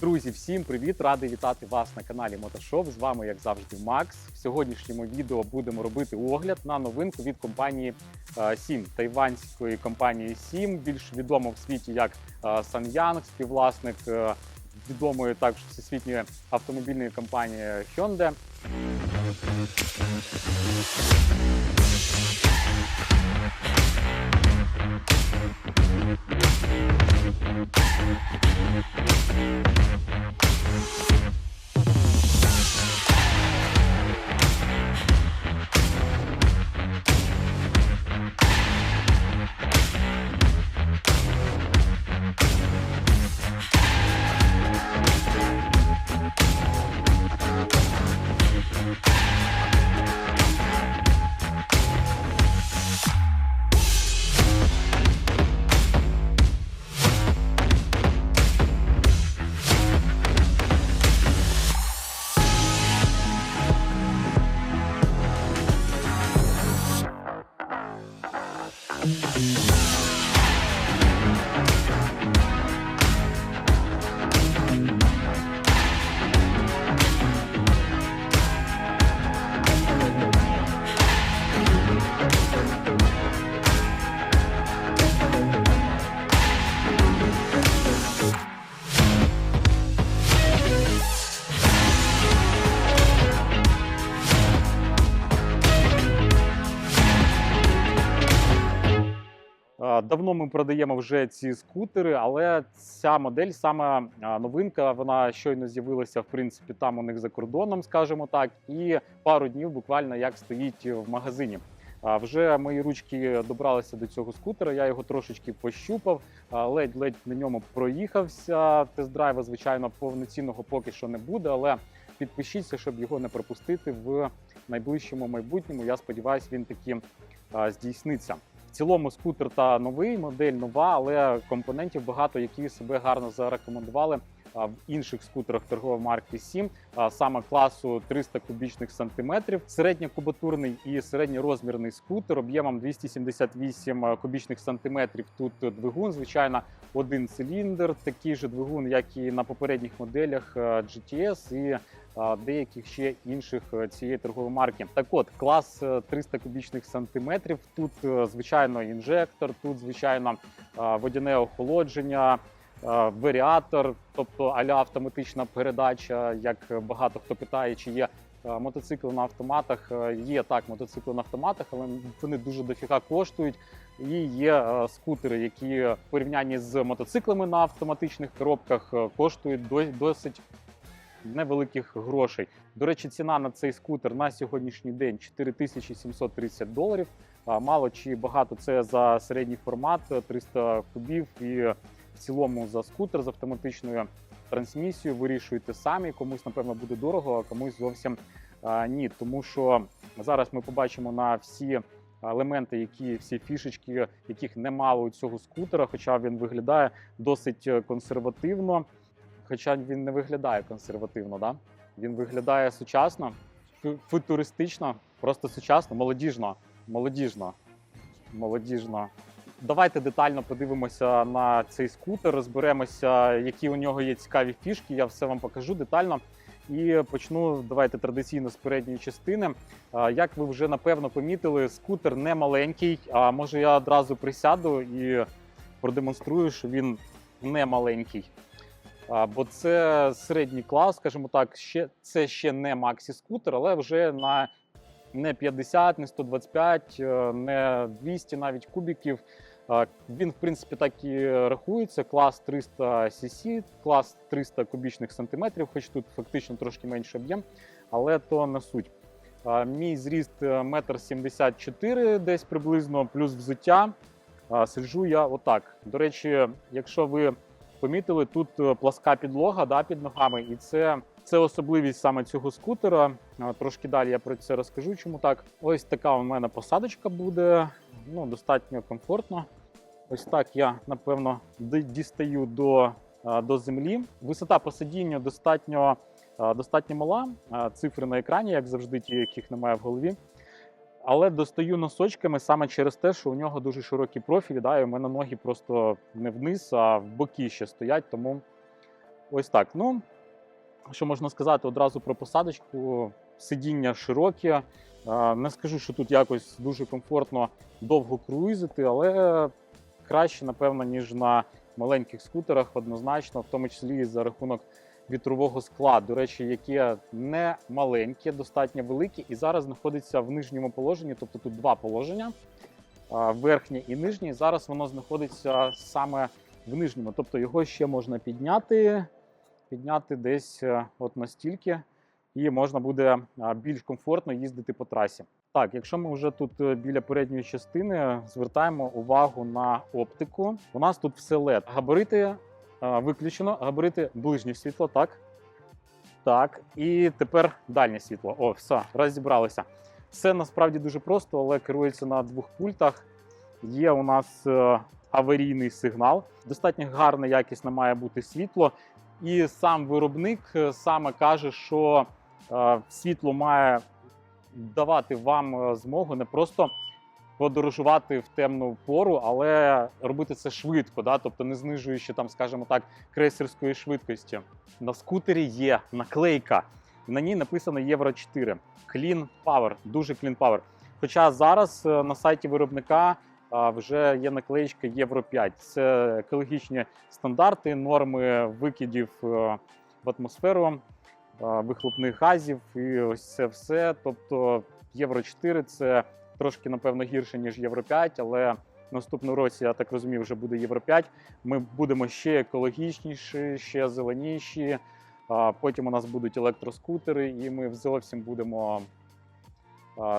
Друзі, всім привіт! Радий вітати вас на каналі Мотошоп. З вами, як завжди, Макс. В сьогоднішньому відео будемо робити огляд на новинку від компанії е, Сім, тайванської компанії Сім, більш відомо в світі як е, Сан'янг, співвласник е, відомої також всесвітньої автомобільної компанії Hyundai. We'll Давно ми продаємо вже ці скутери, але ця модель, саме новинка, вона щойно з'явилася в принципі там у них за кордоном, скажімо так, і пару днів буквально як стоїть в магазині. Вже мої ручки добралися до цього скутера. Я його трошечки пощупав, ледь-ледь на ньому проїхався. Тест-драйва, звичайно, повноцінного поки що не буде, але підпишіться, щоб його не пропустити в найближчому майбутньому. Я сподіваюся, він таки здійсниться. Цілому скутер та новий, модель нова, але компонентів багато, які себе гарно зарекомендували в інших скутерах торгової марки 7, а, саме класу 300 кубічних сантиметрів. Середньокубатурний і середньорозмірний скутер об'ємом 278 кубічних сантиметрів. Тут двигун, звичайно, один циліндр, такий же двигун, як і на попередніх моделях GTS і деяких ще інших е, цієї торгової марки. Так от, клас е, 300 кубічних сантиметрів. Тут, е, звичайно, інжектор, тут, звичайно, е, водяне охолодження, е, варіатор, тобто аля автоматична передача, як багато хто питає, чи є. е, Мотоцикли на автоматах Е, є так, мотоцикли на автоматах, але вони дуже дофіга коштують. І є е, скутери, які в порівнянні з мотоциклами на автоматичних коробках е, коштують до- досить невеликих грошей. До речі, ціна на цей скутер на сьогоднішній день 4730 доларів. Мало чи багато це за середній формат е, 300 кубів і в цілому за скутер з автоматичною трансмісією. Вирішуєте самі. Комусь напевно буде дорого, а комусь зовсім ні. Тому що зараз ми побачимо на всі елементи, які всі фішечки, яких немало у цього скутера, хоча він виглядає досить е, консервативно. Хоча він не виглядає консервативно, да? він виглядає сучасно, футуристично, просто сучасно, молодіжно, молодіжно, молодіжно. Давайте детально подивимося на цей скутер, розберемося, які у нього є цікаві фішки. Я все вам покажу детально. І почну давайте традиційно з передньої частини. Як ви вже напевно помітили, скутер не маленький. А може я одразу присяду і продемонструю, що він не маленький. Бо це середній клас, скажімо так, ще це ще не Максі скутер, але вже на не 50, не 125, е, не 200 навіть кубіків. Він, в принципі, так і рахується. Клас 300 cc, клас 300 кубічних сантиметрів, хоч тут фактично трошки менший об'єм, але то не суть. Мій зріст е, метр 74 десь приблизно, плюс взуття. Сиджу я отак. До речі, якщо ви помітили, тут е, пласка підлога да, під ногами, і це, це особливість саме цього скутера. Трошки далі я про це розкажу, чому так. Ось така у мене посадочка буде. Ну, достатньо комфортно. Ось так я напевно дістаю до, до землі. Висота посадіння достатньо, достатньо мала. Цифри на екрані, як завжди, ті, яких немає в голові. Але достаю носочками саме через те, що у нього дуже широкі профілі. Да, і у мене ноги просто не вниз, а в боки ще стоять, тому Ось так. Ну, що можна сказати одразу про посадочку. Сидіння широкі. Е, Не скажу, що тут якось дуже комфортно довго круїзити, але краще, напевно, ніж на маленьких скутерах, однозначно, в тому числі і за рахунок вітрового скла, до речі, яке не маленьке, достатньо велике, і зараз знаходиться в нижньому положенні, тобто тут два положення: верхнє і нижнє. Зараз воно знаходиться саме в нижньому. Тобто його ще можна підняти, підняти десь е, от настільки, і можна буде більш комфортно їздити по трасі. Так, якщо ми вже тут е, біля передньої частини звертаємо увагу на оптику. У нас тут все LED. Габарити е, виключено, габарити ближнє світло, так. Так, і тепер дальнє світло. О, все, розібралися. Все насправді дуже просто, але керується на двох пультах. Є у нас е, аварійний сигнал. Достатньо гарне, якісне має бути світло. І сам виробник е, саме каже, що е, світло має давати вам змогу не просто подорожувати в темну пору, але робити це швидко, да? тобто не знижуючи там, скажімо так, крейсерської швидкості. На скутері є наклейка. На ній написано Євро 4. Clean Power, дуже Clean Power. Хоча зараз е, на сайті виробника вже є наклеїчка Євро 5. Це екологічні стандарти, норми викидів е, в атмосферу, е, вихлопних газів і ось це все. Тобто Євро 4 це трошки, напевно, гірше, ніж Євро 5, але в наступному році, я так розумію, вже буде Євро 5. Ми будемо ще екологічніші, ще зеленіші. Потім у нас будуть електроскутери, і ми зовсім будемо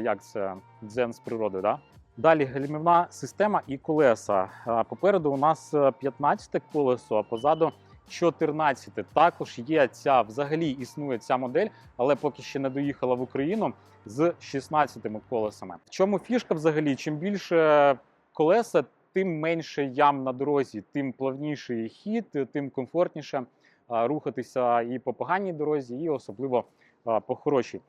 як це дзен з природи. Да? Далі гальмівна система і колеса. Попереду у нас 15 колесо, а позаду 14. Також є ця взагалі існує ця модель, але поки ще не доїхала в Україну з 16 колесами. В чому фішка взагалі? Чим більше колеса, тим менше ям на дорозі, тим плавніший хід, тим комфортніше рухатися і по поганій дорозі, і особливо по хорошій.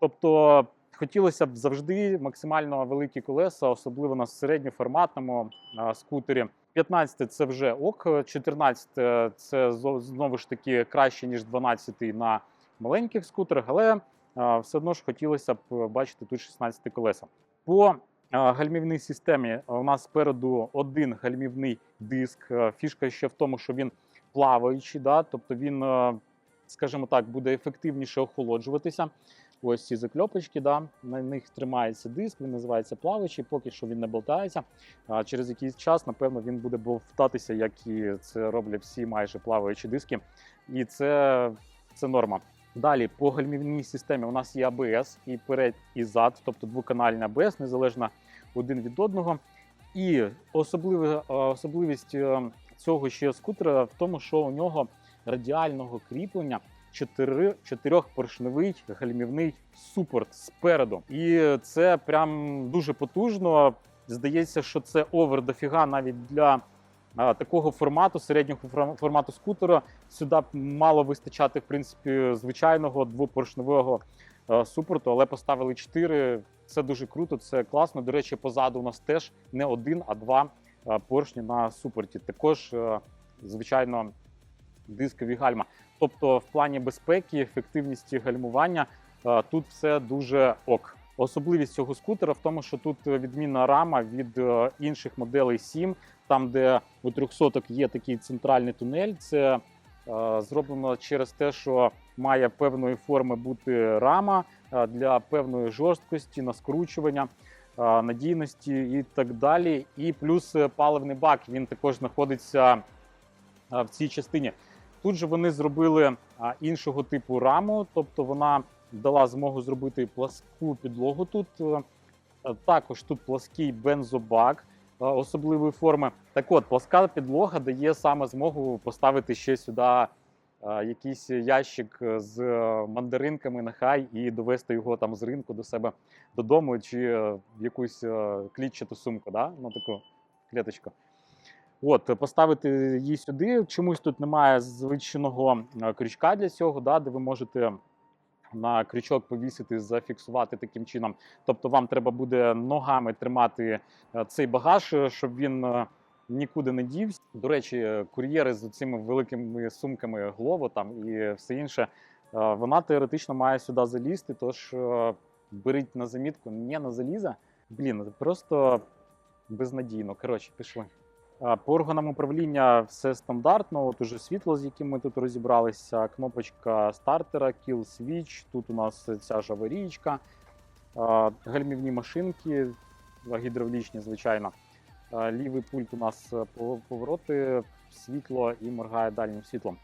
Тобто хотілося б завжди максимально великі колеса, особливо на середньоформатному скутері. 15 це вже ок, 14 це знову ж таки краще, ніж 12 на маленьких скутерах, але все одно ж хотілося б бачити тут 16 колеса. По гальмівній системі у нас спереду один гальмівний диск. Фішка ще в тому, що він плаваючий, да? тобто він, скажімо так, буде ефективніше охолоджуватися. Ось ці закльопочки, да, на них тримається диск, він називається плаваючий, поки що він не болтається. А через якийсь час, напевно, він буде бовтатися, як і це роблять всі майже плаваючі диски. І це, це норма. Далі по гальмівній системі у нас є АБС і перед, і зад, тобто двоканальний АБС, незалежно один від одного. І особливість е, цього ще скутера в тому, що у нього радіального кріплення чотирьохпоршневий гальмівний супорт спереду. І це прям дуже потужно. Здається, що це овер дофіга навіть для а, такого формату, середнього формату скутера. Сюди мало вистачати, в принципі, звичайного двопоршневого е, супорту, але поставили 4. Це дуже круто, це класно. До речі, позаду у нас теж не один, а два поршні на супорті. Також, звичайно, дискові гальма. Тобто, в плані безпеки, ефективності гальмування е, тут все дуже ок. Особливість цього скутера в тому, що тут відмінна рама від е, інших моделей 7, там, де у 300 є такий центральний тунель. Це е, зроблено через те, що має певної форми бути рама для певної жорсткості, наскручування, надійності і так далі. І плюс паливний бак він також знаходиться в цій частині. Тут же вони зробили іншого типу раму, тобто вона дала змогу зробити пласку підлогу тут. Е, Також тут плаский бензобак е, особливої форми. Так от, пласка підлога дає саме змогу поставити ще сюди е, якийсь ящик з е, мандаринками нехай і довести його там з ринку до себе додому чи е, в якусь е, клітчату сумку, да? ну таку клеточку. От, поставити її сюди. Чомусь тут немає звичного е, крючка для цього, да, де ви можете на крючок повісити, зафіксувати таким чином. Тобто вам треба буде ногами тримати е, цей багаж, е, щоб він нікуди не дівся. До речі, кур'єри з цими великими сумками Glovo там і все інше, вона теоретично має сюди залізти. Тож беріть на замітку не на заліза. Блін, просто безнадійно. Коротше, пішли. По органам управління все стандартно. От уже світло, з яким ми тут розібралися, кнопочка стартера, kill switch. Тут у нас ця ж гальмівні машинки, гідравлічні, звичайно. Лівий пульт у нас е, повороти, світло і моргає дальнім світлом.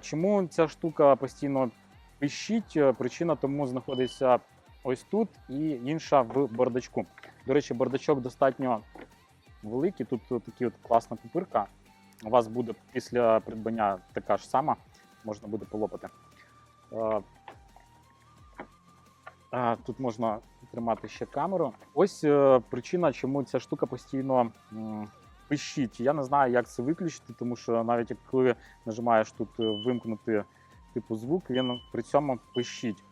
Чому ця штука постійно пищить? Е, Причина тому знаходиться ось тут і інша в бардачку. До речі, бардачок достатньо великий. Тут такі от класна пупирка. У вас буде після придбання така ж сама, можна буде полопати. Е, Тут можна тримати ще камеру. Ось е, причина, чому ця штука постійно пищить. Я не знаю, як це виключити, тому що навіть коли нажимаєш тут е, вимкнути типу звук, він при цьому пищить.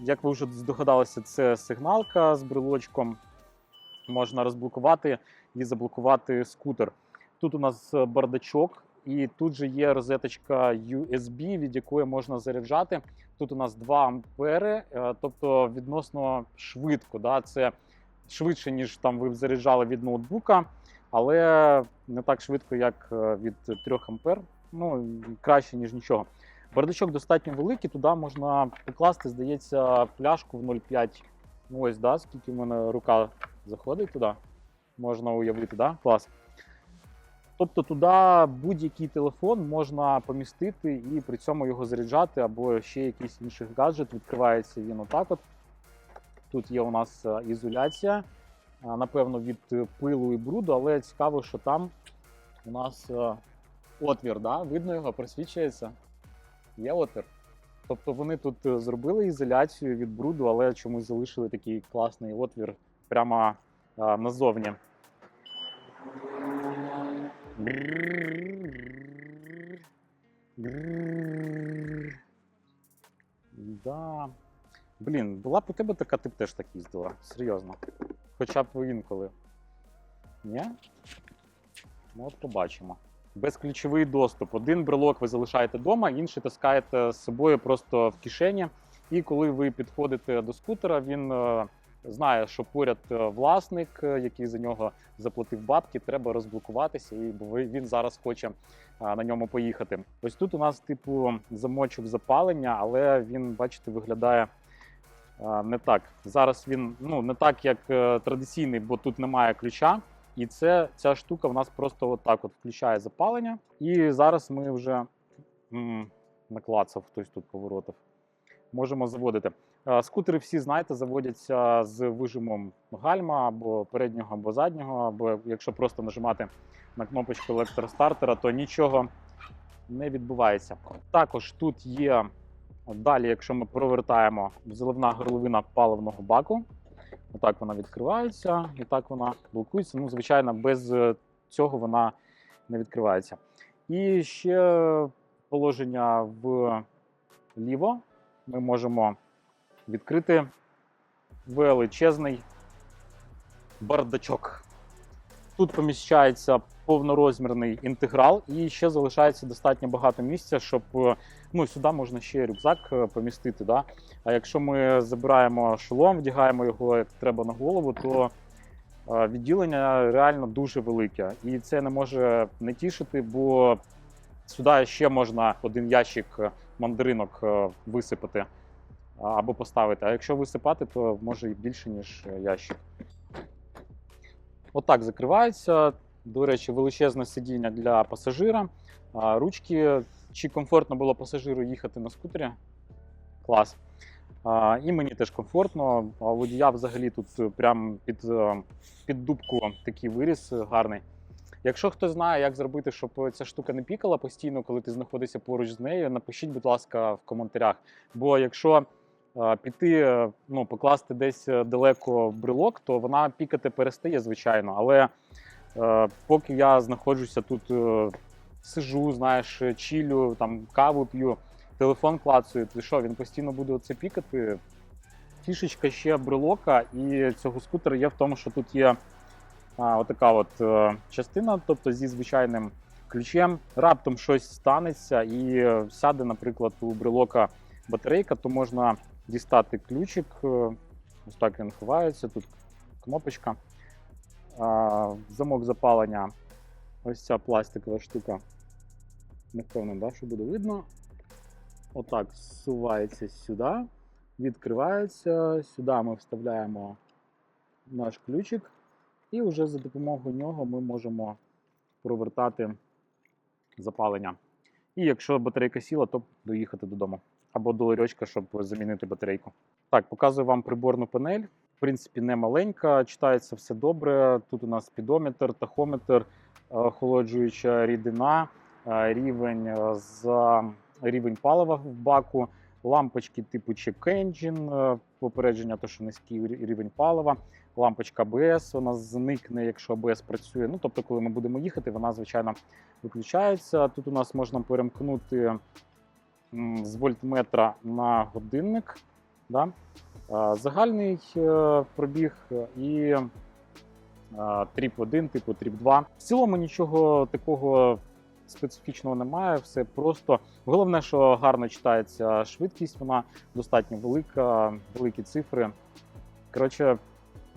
Як ви вже здогадалися, це сигналка з брелочком. Можна розблокувати і заблокувати скутер. Тут у нас е, бардачок, і тут же є розеточка USB, від якої можна заряджати. Тут у нас 2 ампери, е, тобто відносно швидко. Да? Це швидше, ніж там ви заряджали від ноутбука, але не так швидко, як е, від 3 ампер. Ну, краще, ніж нічого. Бардачок достатньо великий, туди можна покласти, здається, пляшку в 0,5. Ну, ось, да, скільки в мене рука заходить туди. Можна уявити, да? Клас. Тобто туди будь-який телефон можна помістити і при цьому його заряджати, або ще якийсь інший гаджет. Відкривається він отак. от. Тут є у нас е, ізоляція, напевно, від е, пилу і бруду, але цікаво, що там у нас е, отвір, да? видно його, просвічується. Є отвір. Тобто вони тут е, зробили ізоляцію від бруду, але чомусь залишили такий класний отвір прямо назовні. Да. Блін, була б у тебе така, ти б теж так їздила. Серйозно. Хоча б інколи. Ні? Ну, от побачимо. Безключовий доступ. Один брелок ви залишаєте вдома, інший таскаєте з собою просто в кишені. І коли ви підходите до скутера, він е, знає, що поряд е, власник, е, який за нього заплатив бабки, треба розблокуватися, і він зараз хоче на ньому поїхати. Ось тут у нас, типу, замочок запалення, але він, бачите, виглядає не так. Зараз він ну не так, як е, традиційний, бо тут немає ключа. І це ця штука в нас просто отак от включає запалення. І зараз ми вже м, наклацав хтось тут поворотив. Можемо заводити. Е, Скутери всі, знаєте, заводяться з вижимом гальма або переднього, або заднього, або якщо просто нажимати на кнопочку електростартера, то нічого не відбувається. Також тут є далі, якщо ми провертаємо заливна горловина паливного баку. Отак вона відкривається, і так вона блокується. Ну, звичайно, без е, цього вона не відкривається. І ще положення вліво ми можемо відкрити величезний бардачок. Тут поміщається повнорозмірний інтеграл, і ще залишається достатньо багато місця, щоб е, ну, сюди можна ще рюкзак е, помістити. Да? А якщо ми забираємо шолом, вдягаємо його як треба на голову, то е, відділення реально дуже велике. І це не може не тішити, бо сюди ще можна один ящик мандаринок е, висипати або поставити. А якщо висипати, то може і більше, ніж е, ящик. Отак закривається. До речі, величезне сидіння для пасажира. Ручки. Чи комфортно було пасажиру їхати на скутері? Клас. І мені теж комфортно. А водія взагалі тут прямо під, е, під дубку такий виріс гарний. Якщо хто знає, як зробити, щоб ця штука не пікала постійно, коли ти знаходишся поруч з нею, напишіть, будь ласка, в коментарях. Бо якщо е, піти, е, ну, покласти десь е, далеко брелок, то вона пікати перестає, звичайно. Але поки я знаходжуся тут, сижу, знаєш, чілю, там каву п'ю, телефон клацаю, то що, він постійно буде оце пікати. Фішечка ще брелока і цього скутера є в тому, що тут є отака от е, частина, тобто зі звичайним ключем. Раптом щось станеться і е, сяде, наприклад, у брелока батарейка, то можна дістати ключик. е, Ось так він ховається. Тут кнопочка. Замок запалення. Ось ця пластикова штука. Не впевнений, да, що буде видно. Отак зсувається сюди, відкривається. Сюди ми вставляємо наш ключик, і вже за допомогою нього ми можемо провертати запалення. І якщо батарейка сіла, то доїхати додому. Або до ларьочка, щоб замінити батарейку. Так, показую вам приборну панель. В принципі, не маленька, читається все добре. Тут у нас спідометр, тахометр, е, охолоджуюча рідина, е, рівень е, за рівень палива в баку, лампочки типу Check Engine, попередження, то що низький рівень палива, лампочка ABS, вона зникне, якщо ABS працює. Ну, тобто, коли ми будемо їхати, вона, звичайно, виключається. Тут у нас можна перемкнути з вольтметра на годинник. Да? Загальний е, пробіг і тріп 1, типу тріп 2. В цілому нічого такого специфічного немає, все просто. Головне, що гарно читається швидкість, вона достатньо велика, великі цифри. Коротше,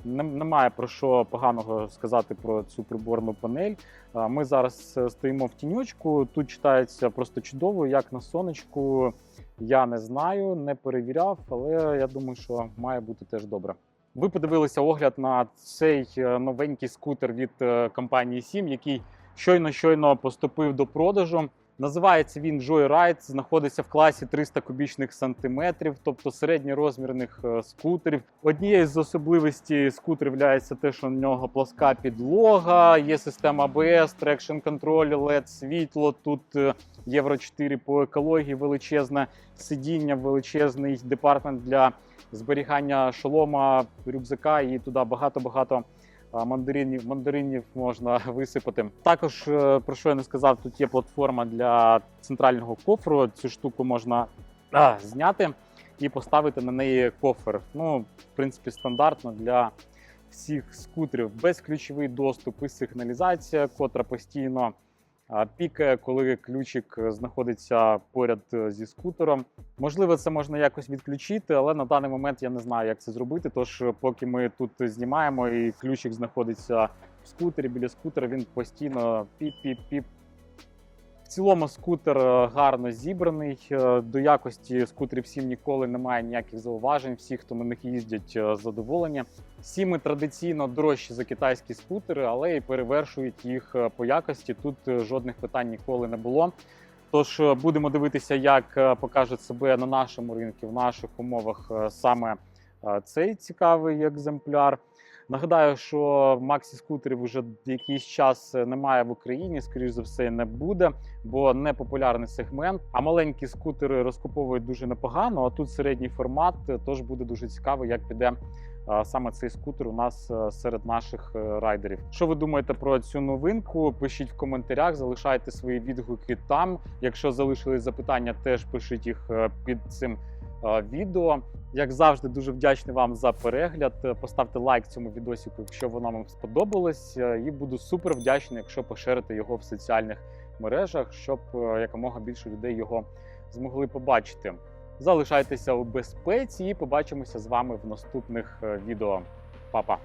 немає про що поганого сказати про цю приборну панель. Ми зараз е, стоїмо в тіньочку. Тут читається просто чудово, як на сонечку. Я не знаю, не перевіряв, але я думаю, що має бути теж добре. Ви подивилися огляд на цей е, новенький скутер від е, компанії Sim, який щойно щойно поступив до продажу. Називається він Joyride, знаходиться в класі 300 кубічних сантиметрів, тобто середньорозмірних е, скутерів. Однією з особливостей скутерів є те, що в нього плоска підлога, є система ABS, трекшн контроль, LED світло. Тут е, Євро 4 по екології, величезне сидіння, величезний департмент для зберігання шолома, рюкзака і туди багато-багато мандаринів, мандаринів можна висипати. Також, е, про що я не сказав, тут є платформа для центрального кофру. Цю штуку можна а, зняти і поставити на неї кофер. Ну, в принципі, стандартно для всіх скутерів. Безключовий доступ і сигналізація, котра постійно пікає, коли ключик знаходиться поряд е, зі скутером. Можливо, це можна якось відключити, але на даний момент я не знаю, як це зробити. Тож, е, поки ми тут знімаємо і ключик знаходиться в скутері біля скутера, він постійно піп-піп-піп. Цілому скутер е, гарно зібраний. Е, До якості скутерів 7 ніколи немає ніяких зауважень. Всі, хто на них їздять, е, задоволені. Сіми традиційно дорожчі за китайські скутери, але і перевершують їх по якості. Тут жодних питань ніколи не було. Тож будемо дивитися, як покаже себе на нашому ринку, в наших умовах саме цей цікавий екземпляр. Нагадаю, що максі скутерів вже якийсь час е, немає в Україні, скоріш за все, не буде, бо не популярний сегмент. А маленькі скутери розкуповують дуже непогано. А тут середній формат, е, тож буде дуже цікаво, як піде е, саме цей скутер у нас серед наших райдерів. Що ви думаєте про цю новинку? Пишіть в коментарях, залишайте свої відгуки там. Якщо залишились запитання, теж пишіть їх під цим відео. Як завжди, дуже вдячний вам за перегляд. Е, Поставте лайк цьому відосику, якщо воно вам сподобалось. Е, І буду супер вдячний, якщо поширите його в соціальних мережах, щоб е, якомога більше людей його змогли побачити. Залишайтеся у безпеці і побачимося з вами в наступних е, відео. Па-па!